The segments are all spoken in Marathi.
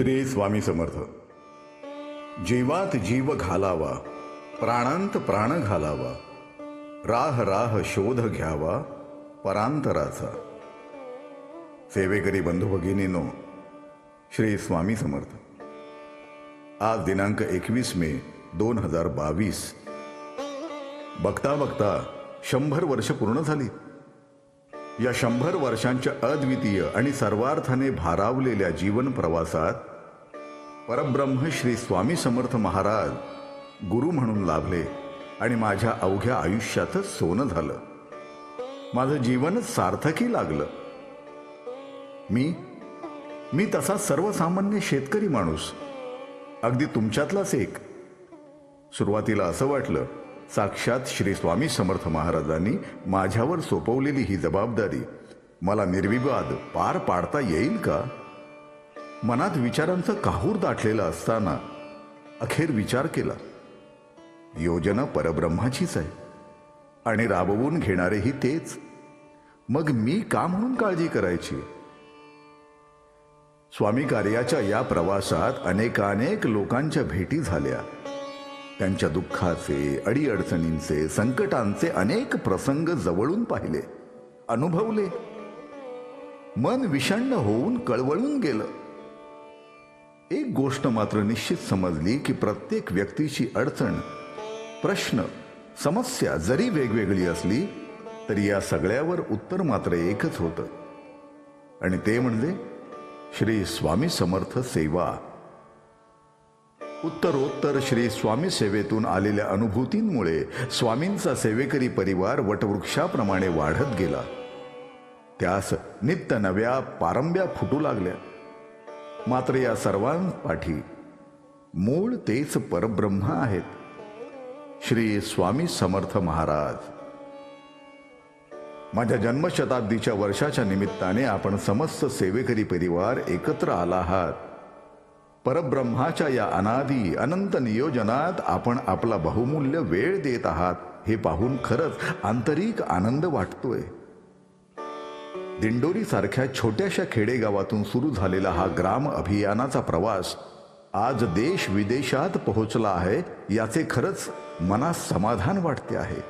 श्री स्वामी समर्थ. जीवात जीव घालावा प्राणांत प्राण घालावा राह राह शोध घ्यावा परांतराचा. सेवेकरी बंधू भगिनीनो श्री स्वामी समर्थ. आज दिनांक एकवीस मे दोन हजार बावीस. बघता बघता शंभर वर्ष पूर्ण झाली. या शंभर वर्षांच्या अद्वितीय आणि सर्वार्थाने भारावलेल्या जीवन प्रवासात परब्रह्म श्री स्वामी समर्थ महाराज गुरु म्हणून लाभले आणि माझ्या अवघ्या आयुष्यातच सोनं झालं. माझं जीवनच सार्थकी लागलं. मी मी तसा सर्वसामान्य शेतकरी माणूस. अगदी तुमच्यातलाच एक. सुरुवातीला असं वाटलं साक्षात श्री स्वामी समर्थ महाराजांनी माझ्यावर सोपवलेली ही जबाबदारी मला निर्विवाद पार पाडता येईल का? मनात विचारांचं काहूर दाटलेलं असताना अखेर विचार केला. योजना परब्रह्माचीच आहे. आणि राबवून घेणारेही तेच. मग मी का म्हणून काळजी करायची? स्वामी कार्याच्या या प्रवासात अनेकानेक लोकांच्या भेटी झाल्या. त्यांच्या दुःखाचे अडीअडचणींचे संकटांचे अनेक प्रसंग जवळून पाहिले. अनुभवले. मन विषण्ण होऊन कळवळून गेलं. एक गोष्ट मात्र निश्चित समजली की प्रत्येक व्यक्तीची अडचण प्रश्न समस्या जरी वेगवेगळी असली तरी या सगळ्यावर उत्तर मात्र एकच होतं. आणि ते म्हणजे श्री स्वामी समर्थ सेवा. उत्तरोत्तर श्री स्वामी सेवेतून आलेल्या अनुभूतींमुळे स्वामींचा सेवेकरी परिवार वटवृक्षाप्रमाणे वाढत गेला. त्यास नित्य नव्या पारंब्या फुटू लागल्या. मात्र या सर्वांपाठी मूळ तेच परब्रह्म आहेत. श्री स्वामी समर्थ महाराज. माझ्या जन्मशताब्दीच्या वर्षाच्या निमित्ताने आपण समस्त सेवेकरी परिवार एकत्र आला आहात. परब्रह्माच्या या अनादी अनंत नियोजनात आपण आपला बहुमूल्य वेळ देत आहात हे पाहून खरंच आंतरिक आनंद वाटतोय. दिंडोरीसारख्या छोट्याशा खेडेगावातून सुरू झालेला हा ग्राम अभियानाचा प्रवास आज देश विदेशात पोहोचला आहे याचे खरंच मनास समाधान वाटते आहे.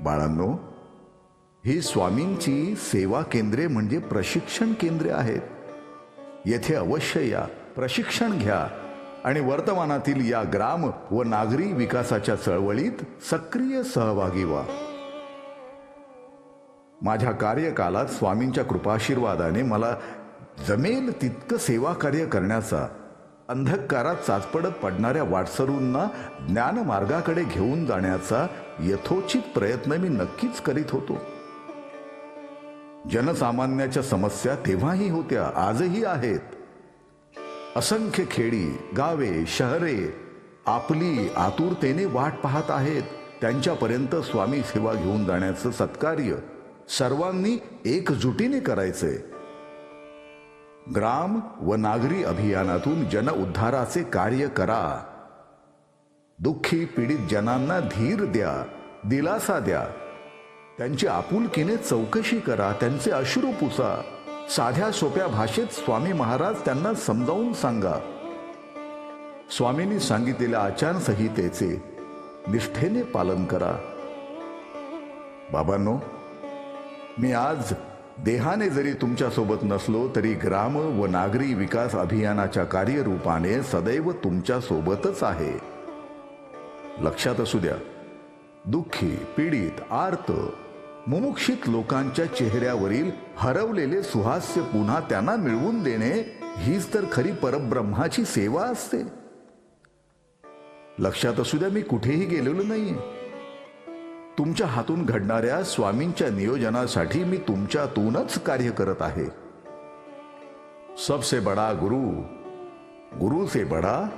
बाळांनो ही स्वामींची सेवा केंद्रे म्हणजे प्रशिक्षण केंद्रे आहेत. येथे अवश्य या प्रशिक्षण घ्या आणि वर्तमानातील या ग्राम व नागरी विकासाच्या चळवळीत सक्रिय सहभागी व्हा. माझ्या कार्यकालात स्वामींच्या कृपाशीर्वादाने मला जमेल तितकं सेवा कार्य करण्याचा अंधकारात चाचपडत पडणाऱ्या वाटसरूंना ज्ञानमार्गाकडे घेऊन जाण्याचा यथोचित प्रयत्न मी नक्कीच करीत होतो. जनसामान्याच्या समस्या तेव्हाही होत्या आजही आहेत. असंख्य खेडी गावे शहरे आपली आतुरतेने वाट पाहत आहेत. त्यांच्यापर्यंत स्वामी सेवा घेऊन जाण्याचं सत्कार्य सर्वांनी एकजुटीने करायचंय ग्राम व नागरी अभियानातून जन उद्धाराचे कार्य करा. दुःखी पीडित जनांना धीर द्या दिलासा द्या. त्यांची आपुलकीने चौकशी करा त्यांचे अश्रू पुसा. साध्या सोप्या भाषेत स्वामी महाराज त्यांना समजावून सांगा. स्वामींनी सांगितलेल्या आचारसंहितेचे निष्ठेने पालन करा. बाबांनो मी आज देहाने जरी तुमच्यासोबत नसलो तरी ग्राम व नागरी विकास अभियानाच्या कार्यरूपाने सदैव तुमच्यासोबतच आहे. लक्षात असू द्या दुःखी पीडित आर्त मुमुक्षित लोकांच्या चेहऱ्यावरील हरवलेले सुहास्य पुन्हा त्यांना मिळवून देणे हीच तर खरी परब्रह्माची सेवा असते. लक्षात असू द्या मी कुठेही गेलेलो नाहीये. तुमच्या हातून घडणाऱ्या स्वामींच्या नियोजनासाठी मी तुमच्यातूनच कार्य करत आहे. सबसे बडा गुरु गुरु से बडा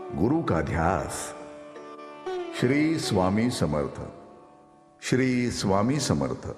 गुरु का ध्यास. श्री स्वामी समर्थ श्री स्वामी समर्थ.